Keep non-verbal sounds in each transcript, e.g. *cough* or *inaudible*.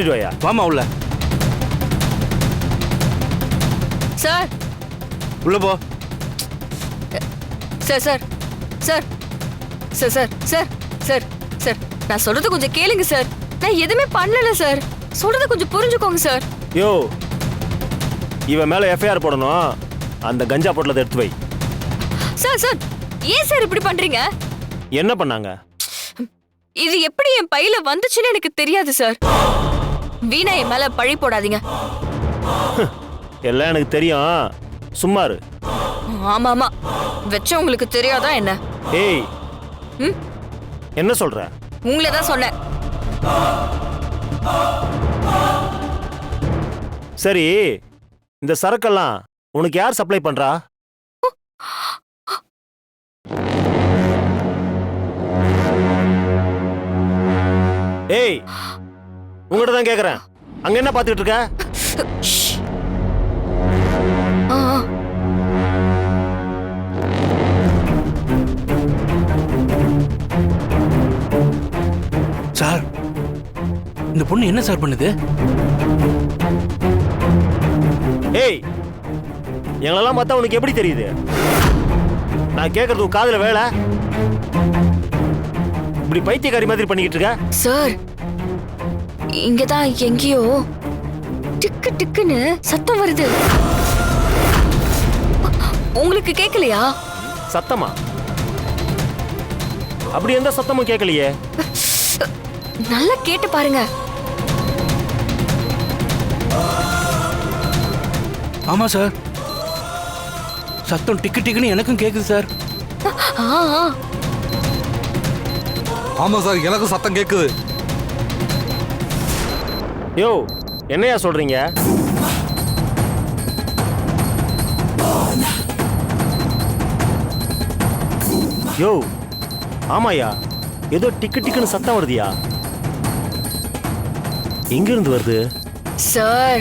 கூட்டிட்டு வாயா? வாமா உள்ள. சார். உள்ள போ. Sir sir sir sir sir sir sir sir நான் சொல்றது கொஞ்சம் கேளுங்க சார். நான் எதுவுமே பண்ணல சார். சொல்றத கொஞ்சம் புரிஞ்சுக்கோங்க சார். யோ இவன் மேல எஃப்ஐஆர் போடணும். அந்த கஞ்சா பொட்டலத்தை எடுத்து வை. சார் சார் ஏன் சார் இப்படி பண்றீங்க? என்ன பண்ணாங்க? இது எப்படி என் பையில வந்துச்சுன்னு எனக்கு தெரியாது சார். வீணா என் மேல பழி போடாதீங்க. எல்லாம் எனக்கு தெரியும். சும்மா இரு. ஆமா ஆமா வச்சவங்களுக்கு தெரியாதா என்ன? ஏய். ம்? என்ன சொல்ற? உங்களை தான் சொன்னேன். சரி இந்த சரக்கெல்லாம் உனக்கு யார் சப்ளை பண்றா? ஏய் உங்ககிட்ட தான் கேக்குறேன். அங்க என்ன பாத்துக்கிட்டு இருக்க. சார் இந்த பொண்ணு என்ன சார் பண்ணுது? ஏய் எங்களெல்லாம் பார்த்தா உனக்கு எப்படி தெரியுது? நான் கேட்கறது உன் காதுல வேலை? இப்படி பைத்தியக்காரி மாதிரி பண்ணிக்கிட்டு இருக்க? சார் இங்கதான் எங்கேயோ டிக்கு டிக்குன்னு சத்தம் வருது. உங்களுக்கு கேட்கலையா சத்தமா? அப்படி எந்த சத்தமும் கேட்கலையே நல்லா கேட்டு பாருங்க. ஆமா சார். சத்தம் டிக்கு டிக்குன்னு எனக்கும் கேக்குது சார். ஆ, ஆ. ஆமா சார் எனக்கும் சத்தம் கேக்குது. யோ என்னையா சொல்றீங்க? யோ ஆமாயா ஏதோ டிக்கு டிக்குன்னு சத்தம் வருதியா எங்க இருந்து வருது? சார்.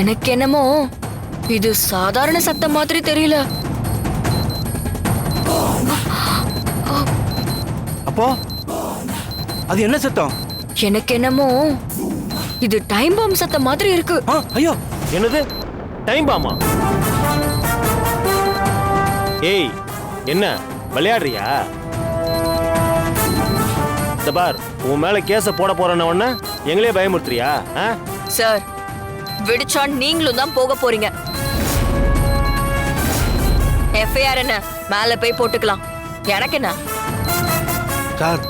எனக்கு என்னமோ இது சாதாரண சத்தம் மாதிரி தெரியல. அப்போ? அது என்ன சத்தம்? எனக்கு என்னமோ இது டைம் பாம் சத்தம் மாதிரி இருக்கு. ஆ ஐயோ என்னது? டைம் பாமா? ஏய் என்ன விளையாடுறியா? இந்த பார் உன் மேல கேஸ போட போறேன்ன உடனே எங்களே பயமுறுத்துறியா? ஆ? சார் விடிச்சா நீங்களும் தான் போக போறீங்க. எஃப்ஐஆர் என்ன? மேல போய் போட்டுக்கலாம். எனக்கு என்ன சார்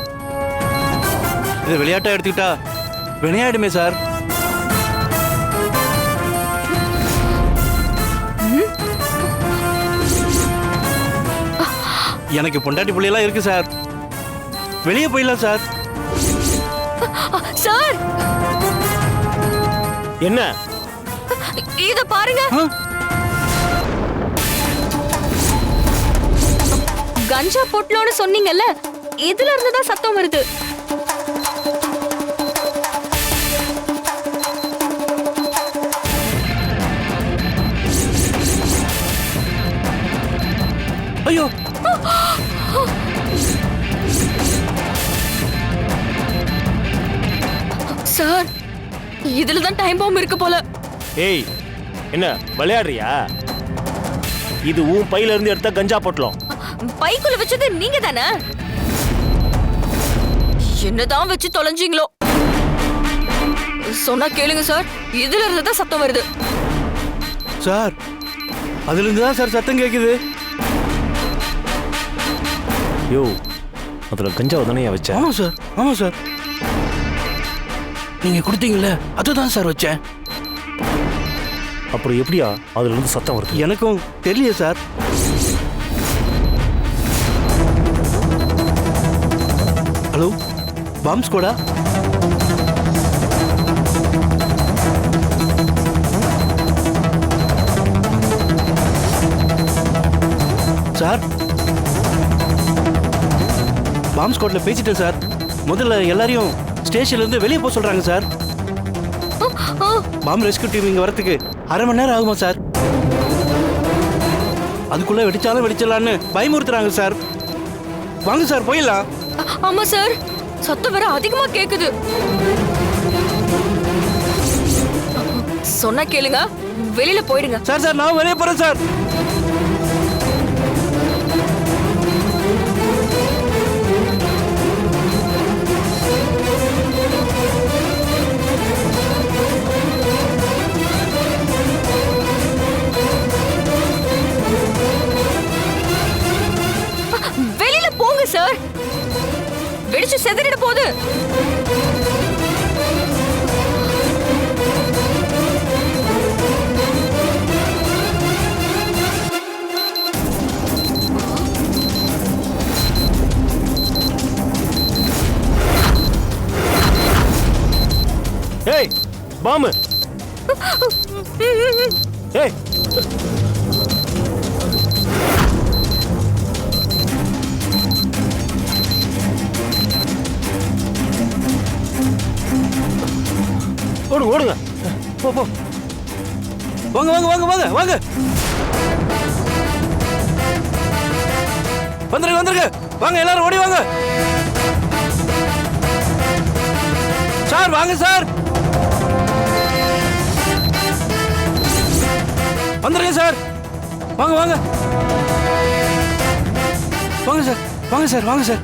இதை விளையாட்டா எடுத்துக்கிட்டா? விளையாடுமே சார் எனக்கு பொண்டாட்டி பிள்ளையெல்லாம் இருக்கு சார் வெளியே போயிடலாம் சார் சார் என்ன? இத பாருங்க? கஞ்சா பொட்டலோன்னு சொன்னீங்கல்ல இதுல இருந்து தான் சத்தம் வருது. ஐயோ சார் இதுல தான் டைம் பாம் இருக்கு போல. ஏய் என்ன விளையாடுறியா? இது உன் பையில இருந்து எடுத்த கஞ்சா பொட்டலம். பைக்குள்ள வச்சது நீங்க தானே? என்னதான் வச்சு தொலைஞ்சீங்களோ. சொன்னா கேளுங்க சார் இதுல இருந்து தான் சத்தம் வருது. சார் அதுல இருந்து தான் சார் சத்தம் கேக்குது. யோ அதுல கஞ்சாவை தானே வச்ச. ஆமா சார் ஆமா சார். நீங்க கொடுத்தீங்கல்ல அதுதான் சார் வச்சேன். அப்புறம் எப்படியா அதுல இருந்து சத்தம் வருது? எனக்கும் தெரியல சார். ஹலோ பாம்ஸ் கூட சார் பாம்ப் ஸ்குவாட்ல பேசிட்டேன் சார். முதல்ல எல்லாரையும் ஸ்டேஷன்லேருந்து வெளியே போக சொல்கிறாங்க சார். பாம்பு ரெஸ்கியூ டீம் இங்கே வரத்துக்கு அரை மணி நேரம் ஆகுமா சார்? அதுக்குள்ளே வெடிச்சாலும் வெடிச்சிடலான்னு பயமுறுத்துறாங்க சார். வாங்க சார் போயிடலாம். ஆமாம் சார். சத்தம் வேற அதிகமாக கேட்குது சொன்னா கேளுங்க. வெளியில போயிடுங்க. சார் சார் நான் வெளியே போறேன் சார். வெடிச்சு செதறிட போகுது. ஏய் பாம்பு. *laughs* ஏய் ஓடுங்க ஓடுங்க. போ போ. வாங்க வாங்க வாங்க வாங்க வாங்க. வந்துருங்க வந்துருங்க. வாங்க எல்லாரும் ஓடி வாங்க. சார் வாங்க சார். வந்துருங்க சார். வாங்க வாங்க. வாங்க சார். வாங்க சார். வாங்க சார்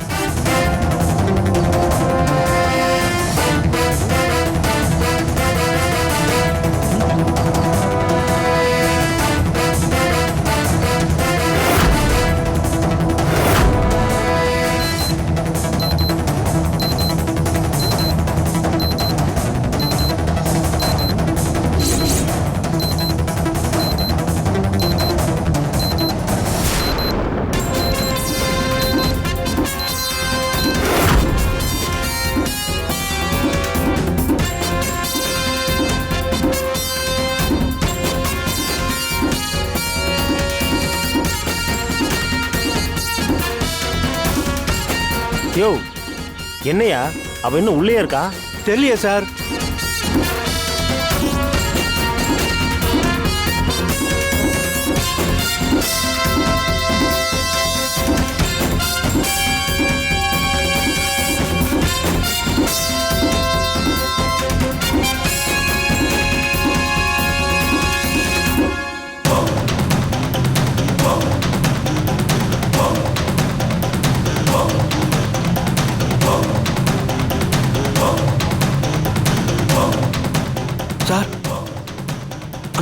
என்னையா? அவ இன்னும் உள்ளே இருக்கா? தெரியல சார்.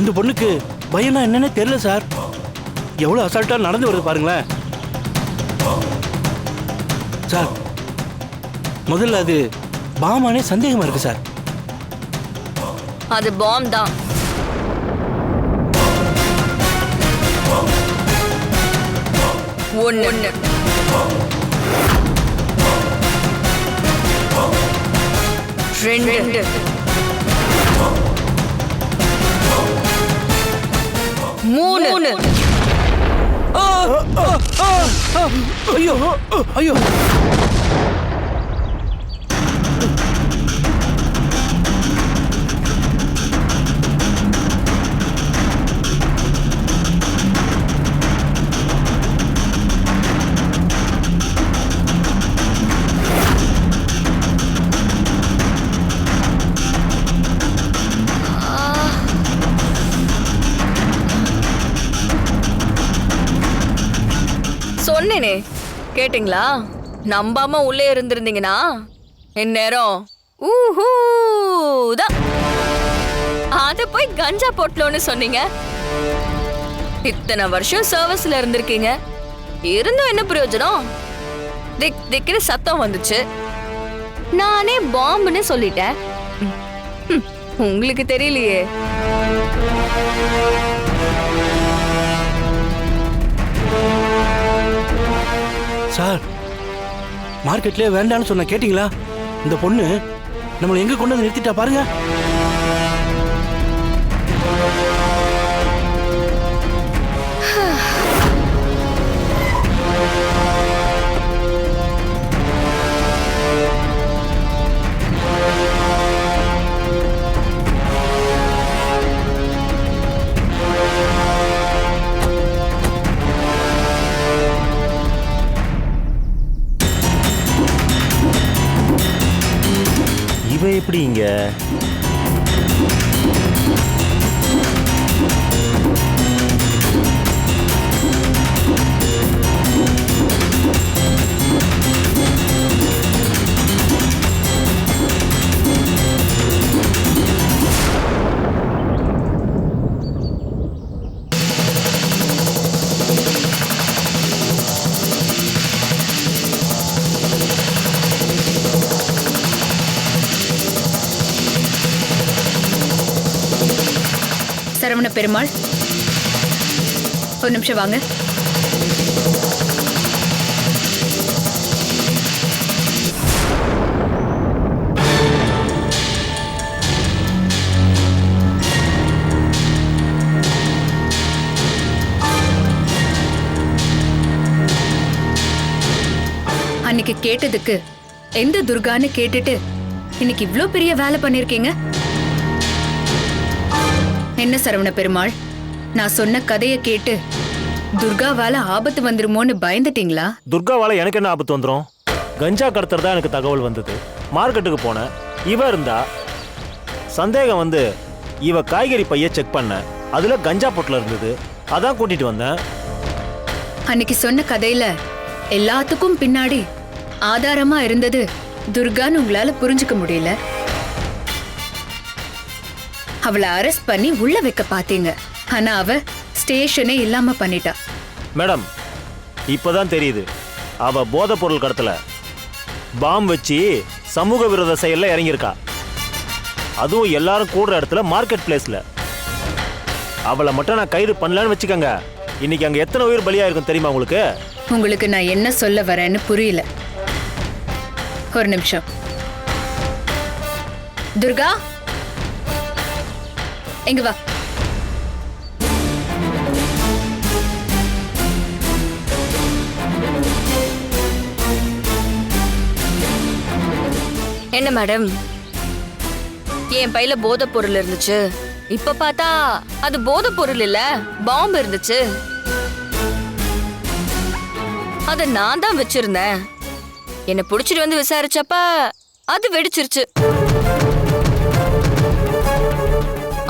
இந்த பொண்ணுக்கு பயம்னா என்னன்னே தெரியல சார். எவ்வளோ அசால்ட்டாக நடந்து வருது பாருங்களேன். சார் முதல்ல அது பாமானே சந்தேகமாக இருக்கு சார். அது பாம் தான். ஒன்னு ஒன்னு ரெண்டு. மூணு. ஐயோ ஐயோ. கேட்டிங்களா? நம்பாம உள்ளே இருந்திருந்தீங்கன்னா இந்நேரம் ஊஹூதான் அத போய் கஞ்சா போட்டலோன்னு சொன்னீங்க. இத்தனை வருஷம் சர்வீஸ்ல இருந்திருக்கீங்க. இருந்தும் என்ன பிரயோஜனம்? திக் திக்னு சத்தம் வந்துச்சு. நானே பாம்புன்னு சொல்லிட்டேன். உங்களுக்கு தெரியலையே. சார் மார்க்கெட்லேயே வேண்டாம்னு சொன்ன கேட்டிங்களா? இந்த பொண்ணு நம்மளை எங்கே கொண்டு வந்து நிறுத்திட்டா பாருங்கள் இவ சரவண பெருமாள். ஒரு நிமிஷம் வாங்க. அன்னைக்கு கேட்டதுக்கு எந்த துர்கான்னு கேட்டுட்டு இன்னைக்கு இவ்ளோ பெரிய வேலை பண்ணிருக்கீங்க? என்ன சரவண பெருமாள்? நான் சொன்ன கதையை கேட்டு துர்காவால ஆபத்து வந்துருமோன்னு பயந்துட்டீங்களா? துர்காவால எனக்கு என்ன ஆபத்து வந்துடும் கஞ்சா கடத்துறதா எனக்கு தகவல் வந்தது. மார்க்கெட்டுக்கு போனேன். இவ இருந்தா சந்தேகம் வந்து இவ காய்கறி பைய செக் பண்ண. அதுல கஞ்சா பொட்டில் இருந்தது. அதான் கூட்டிட்டு வந்தேன். அன்னைக்கு சொன்ன கதையில எல்லாத்துக்கும் பின்னாடி ஆதாரமா இருந்தது துர்கான்னு உங்களால புரிஞ்சுக்க முடியல. அவளை அரெஸ்ட் பண்ணி உள்ள வைக்க பாத்தீங்க ஆனா அவ ஸ்டேஷனே இல்லாம பண்ணிட்டா. மேடம் இப்பதான் தெரியுது. அவ போதைப் பொருள் கடத்தல. பாம் வச்சு சமூக விரோத செயல்ல இறங்கியிருக்கா. அதுவும் எல்லாரும் கூடுற இடத்துல மார்க்கெட் பிளேஸ்ல அவளை மட்டும் நான் கைது பண்ணலன்னு வச்சுக்கோங்க. இன்னைக்கு அங்க எத்தனை உயிர் பலியா இருக்கும் தெரியுமா உங்களுக்கு? உங்களுக்கு நான் என்ன சொல்ல வரேன்னு புரியல. ஒரு நிமிஷம். துர்கா இங்க வா. என்ன மேடம் என் பையில போதை பொருள் இருந்துச்சு. இப்ப பார்த்தா அது போதை பொருள் இல்ல பாம்பு இருந்துச்சு. அத நான் தான் வச்சிருந்தேன். என்ன புடிச்சிட்டு வந்து விசாரிச்சப்ப அது வெடிச்சிருச்சு.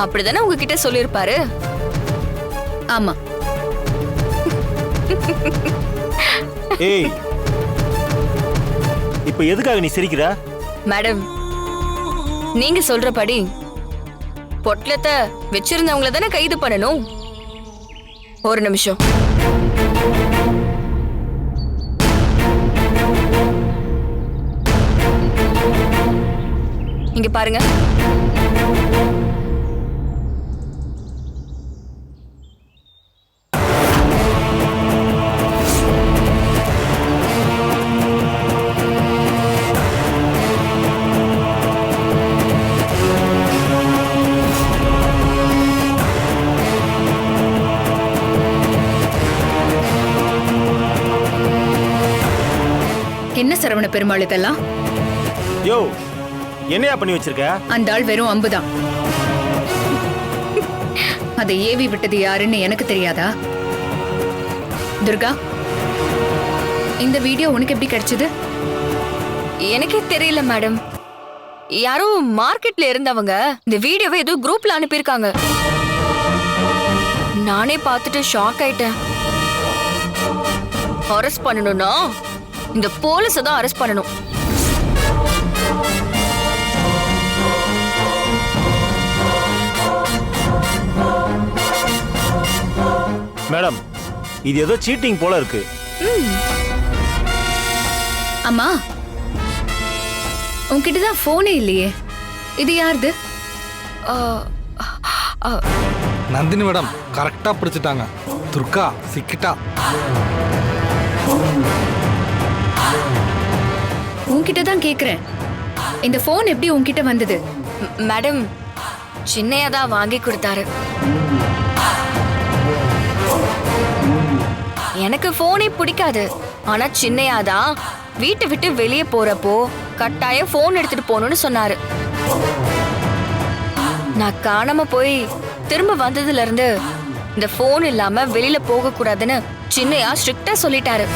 அப்படிதானே உங்ககிட்ட சொல்லியிருப்பாரு? ஆமா. ஏய் இப்போ எதுக்காக நீ சிரிக்கிற? மேடம் நீங்க சொல்றபடி பொட்டலத்தை வச்சிருந்தவங்கள தானே கைது பண்ணணும்? ஒரு நிமிஷம். இங்க பாருங்க. பெருமாள் இதெல்லாம்? யோ என்னையா பண்ணி வச்சிருக்க? அந்த ஆள் வெறும் அம்புதான். அதை ஏவி விட்டது யாருன்னு எனக்கு தெரியாதா? துர்கா இந்த வீடியோ உனக்கு எப்படி கிடைச்சது? எனக்கே தெரியல மேடம். யாரோ மார்க்கெட்ல இருந்தவங்க இந்த வீடியோவை ஏதோ குரூப்ல அனுப்பியிருக்காங்க. நானே பார்த்துட்டு ஷாக் ஆயிட்டேன். அரெஸ்ட் பண்ணணும்னா இந்த போலீஸ தான் அரெஸ்ட் பண்ணணும். மேடம் இது ஏதோ சீட்டிங் போல இருக்கு. அம்மா உன்கிட்ட தான் போனே இல்லையே. இது யாருது? நந்தினி மேடம் கரெக்டா பிடிச்சிட்டாங்க. துர்கா சிக்கிட்டா. உங்ககிட்ட தான் கேக்குறேன். இந்த போன் எப்படி உங்ககிட்ட வந்தது? மேடம் சின்னையா தான் வாங்கி கொடுத்தாரு. எனக்கு போனே பிடிக்காது. ஆனா சின்னையா தான் வீட்டை விட்டு வெளியே போறப்போ கட்டாயம் போன் எடுத்துட்டு போகணும்னு சொன்னாரு. நான் காணாம போய் திரும்ப வந்ததுல இருந்து இந்த போன் இல்லாம வெளியில போக கூடாதுன்னு சின்னையா ஸ்ட்ரிக்டா சொல்லிட்டாரு.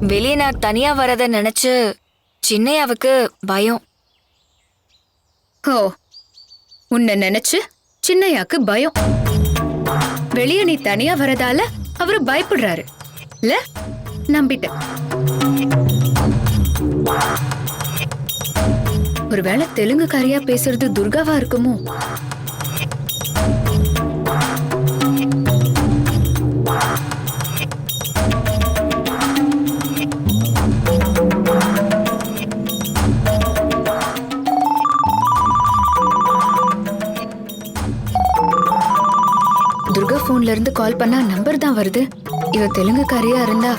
வெளியே நான் தனியா வரத நினைச்சு சின்னையாவுக்கு பயம். ஓ உன்னை நினைச்சு சின்னையாக்கு பயம். வெளியே நீ தனியா வரதால அவரு பயப்படுறாரு. இல்ல நம்பிட்டேன். ஒருவேளை தெலுங்குக்காரியா பேசுறது துர்காவா இருக்குமோ? கால் பண்ணா நம்பர் தான் வருது. இவ தெலுங்குக்காரியா இருந்தா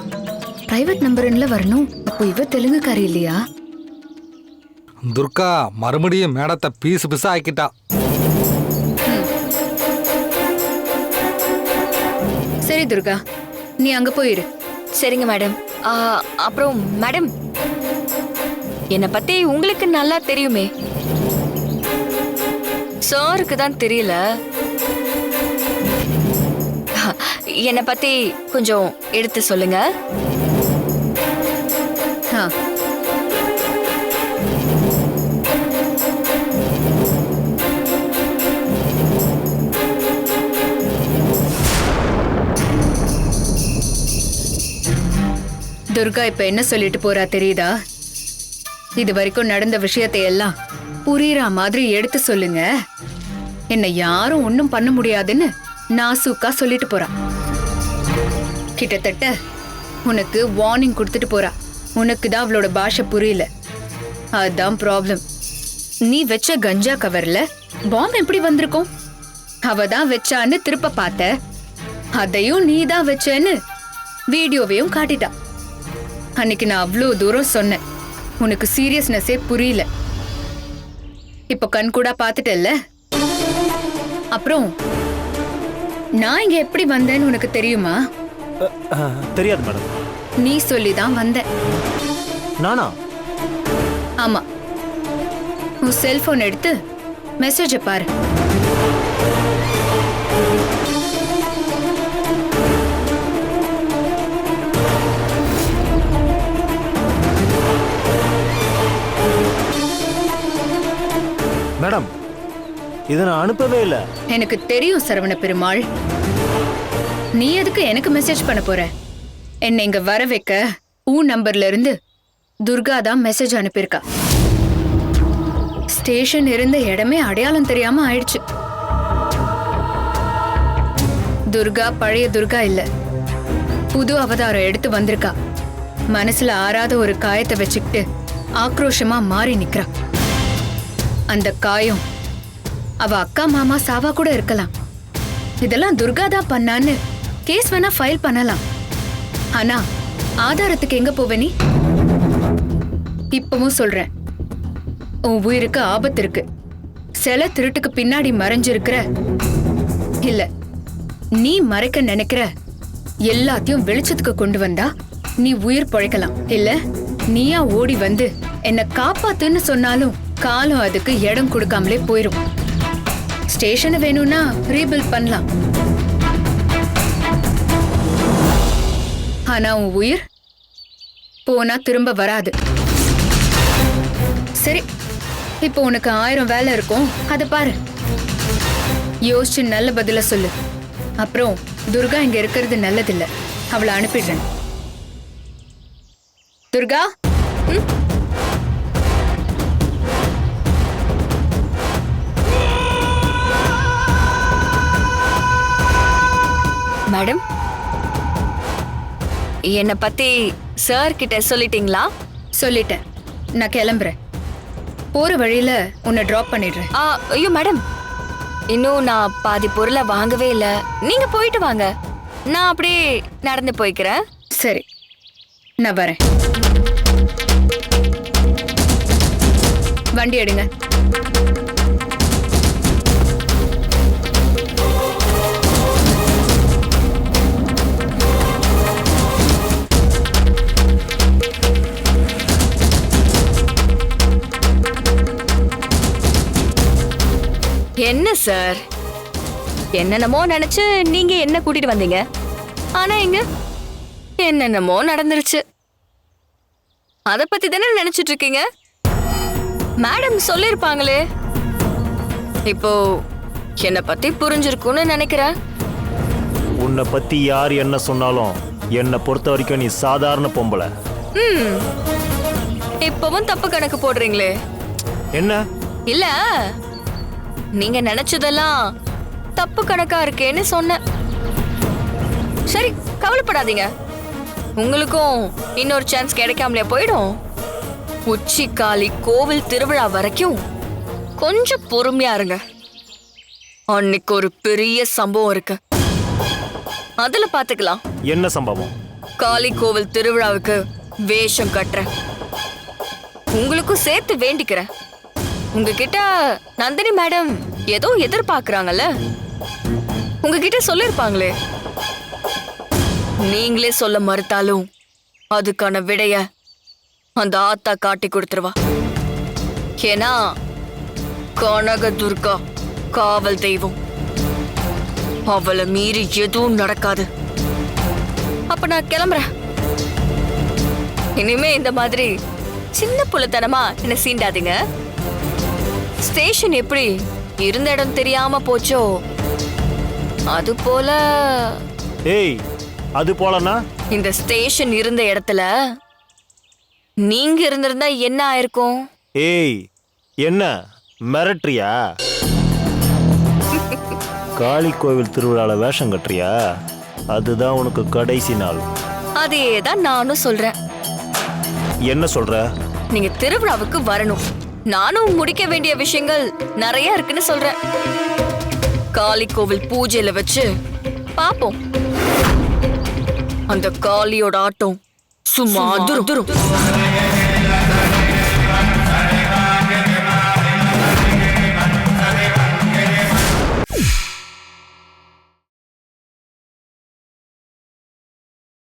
பிரைவேட் நம்பர்ல வரணும். அப்போ இவ தெலுங்குக்காரி இல்லையா? துர்கா மறுபடியும் மேடத்தை பீசு பீஸா ஆக்கிட்டா. சரி துர்கா நீ அங்க போயிரு. சரிங்க மேடம். ஆ, அப்புறம் மேடம். என்னை பத்தி உங்களுக்கு நல்லா தெரியுமே. சாருக்கு தான் தெரியல. என்னை பத்தி கொஞ்சம் எடுத்து சொல்லுங்க. துர்கா இப்ப என்ன சொல்லிட்டு போறா தெரியுதா? இது வரைக்கும் நடந்த விஷயத்தை எல்லாம் புரியற மாதிரி எடுத்து சொல்லுங்க. என்னை யாரும் ஒன்னும் பண்ண முடியாதுன்னு நாசூக்கா சொல்லிட்டு போறான் கிட்டத்தட்ட உனக்கு வார்னிங் கொடுத்துட்டு போறா. உனக்கு தான் அவளோட பாஷை புரியல. அதுதான் ப்ராப்ளம் நீ வச்ச கஞ்சா கவர்ல பாம் எப்படி வந்திருக்கும்? அவ தான் வச்சான்னு திருப்ப பார்த்த. அதையும் நீ தான் வச்சேன்னு வீடியோவையும் காட்டிட்டா. அன்னைக்கு நான் அவ்வளோ தூரம் சொன்னேன். உனக்கு சீரியஸ்னஸே புரியல. இப்போ கண் கூட பார்த்துட்டல்ல? அப்புறம் நான் இங்க எப்படி வந்தேன்னு உனக்கு தெரியுமா? தெரியாது மேடம். நீ சொல்லி தான் வந்தேன் நானா? ஆமா. உன் செல்போன் எடுத்து மெசேஜ பாரு. மேடம் இதை நான் அனுப்பவே இல்லை. எனக்கு தெரியும் சரவண பெருமாள். நீ எதுக்கு எனக்கு மெசேஜ் பண்ண போற? என்னை இங்க வர வைக்க உன் நம்பர்ல இருந்து துர்கா தான் மெசேஜ் அனுப்பியிருக்கா. ஸ்டேஷன் இருந்த இடமே அடையாளம் தெரியாம ஆயிடுச்சு. துர்கா பழைய துர்கா இல்ல. புது அவதாரம் எடுத்து வந்திருக்கா. மனசுல ஆறாத ஒரு காயத்தை வச்சுக்கிட்டு ஆக்ரோஷமா மாறி நிக்கிறா. அந்த காயம் அவ அக்கா மாமா சாவா கூட இருக்கலாம். இதெல்லாம் துர்கா தான் பண்ணான்னு கேஸ் வேணா ஃபைல் பண்ணலாம். ஆனா ஆதாரத்துக்கு எங்க போவ நீ? இப்பவும் சொல்றேன். உன் உயிருக்கு ஆபத்து இருக்கு. சில திருட்டுக்கு பின்னாடி மறைஞ்சிருக்கிற இல்ல நீ மறைக்க நினைக்கிற எல்லாத்தையும் வெளிச்சத்துக்கு கொண்டு வந்தா நீ உயிர் பழைக்கலாம். இல்ல நீயா ஓடி வந்து என்ன காப்பாத்துன்னு சொன்னாலும் காலம் அதுக்கு இடம் கொடுக்காமலே போயிரும். ஸ்டேஷன் வேணும்னா ரீபில்ட் பண்ணலாம். ஆனா உன் உயிர் போனா திரும்ப வராது. சரி இப்போ உனக்கு ஆயிரம் வேலை இருக்கும். அதை பாரு. யோசிச்சு நல்ல பதில சொல்லு. அப்புறம் துர்கா இங்க இருக்கிறது நல்லதில்ல. அவளை அனுப்பிடுறேன். துர்கா? மேடம் என்னை பத்தி சார் கிட்ட சொல்லிட்டீங்களா? சொல்லிட்டேன். நான் கிளம்புறேன். போற வழியில உன்னை டிராப் பண்ணிடுறேன். ஆ, ஐயோ மேடம் இன்னும் நான் பாதி பொருளை வாங்கவே இல்லை. நீங்க போயிட்டு வாங்க. நான் அப்படியே நடந்து போய்க்கிறேன். சரி. நான் வரேன். வண்டி எடுங்க. என்ன சார் என்னென்னமோ நினைச்சு நீங்க என்ன கூட்டிட்டு வந்தீங்க? ஆனா எங்க? என்னென்னமோ நடந்துருச்சு. அத பத்தி தானே நினைச்சிட்டு இருக்கீங்க? மேடம் சொல்லிருப்பாங்களே. இப்போ என்னை பத்தி புரிஞ்சிருக்கும்னு நினைக்கிறேன். உன்னை பத்தி யார் என்ன சொன்னாலும் என்னை பொறுத்த வரைக்கும் நீ சாதாரண பொம்பளை. ம். இப்பவும் தப்பு கணக்கு போடுறீங்களே. என்ன? இல்ல. நீங்க நினைச்சதெல்லாம் தப்பு கணக்கா இருக்கேன்னு சொன்னேன். சரி கவலைப்படாதீங்க. உங்களுக்கும் இன்னொரு சான்ஸ் கிடைக்காமலே போயிடும். உச்சிக்காளி கோவில் திருவிழா வரைக்கும் கொஞ்சம் பொறுமையா இருங்க. அன்னைக்கு ஒரு பெரிய சம்பவம் இருக்கு. அதுல பாத்துக்கலாம். என்ன சம்பவம்? காளி கோவில் திருவிழாவுக்கு வேஷம் கட்டுறேன். உங்களுக்கும் சேர்த்து வேண்டிக்கிறேன். உங்ககிட்ட நந்தினி மேடம் ஏதோ எதிர்பார்க்கறாங்கல்ல? உங்ககிட்ட சொல்லிருப்பாங்களே. நீங்களே சொல்ல மறுத்தாலும் அதுக்கான விடைய அந்த ஆத்தா காட்டி கொடுத்துருவா. ஏன்னா கனக துர்கா காவல் தெய்வம். அவளை மீறி எதுவும் நடக்காது. அப்ப நான் கிளம்புறேன். இனிமே இந்த மாதிரி சின்ன புள்ளத்தனமா என்ன சீண்டாதீங்க. ஸ்டேஷன் எப்படி? இருந்த இடம் தெரியாம போச்சோ? அது போல ஏய் அது போலனா இந்த ஸ்டேஷன் இருந்த இடத்துல நீங்க இருந்திருந்தா என்ன ஆயிருக்கும்? ஏய் என்ன? மிரட்டுறியா? காளி கோவில் திருவிழால வேஷம் கட்டுறியா? அதுதான் உனக்கு கடைசி நாள். அதே தான் நானும் சொல்றேன். என்ன சொல்ற? நீங்க திருவிழாவுக்கு வரணும். நானும் முடிக்க வேண்டிய விஷயங்கள் நிறைய இருக்குன்னு சொல்றேன். காளி கோவில் பூஜையில வச்சு பாப்போம். அந்த காளியோட ஆட்டம் சும்மா துரும் துரும்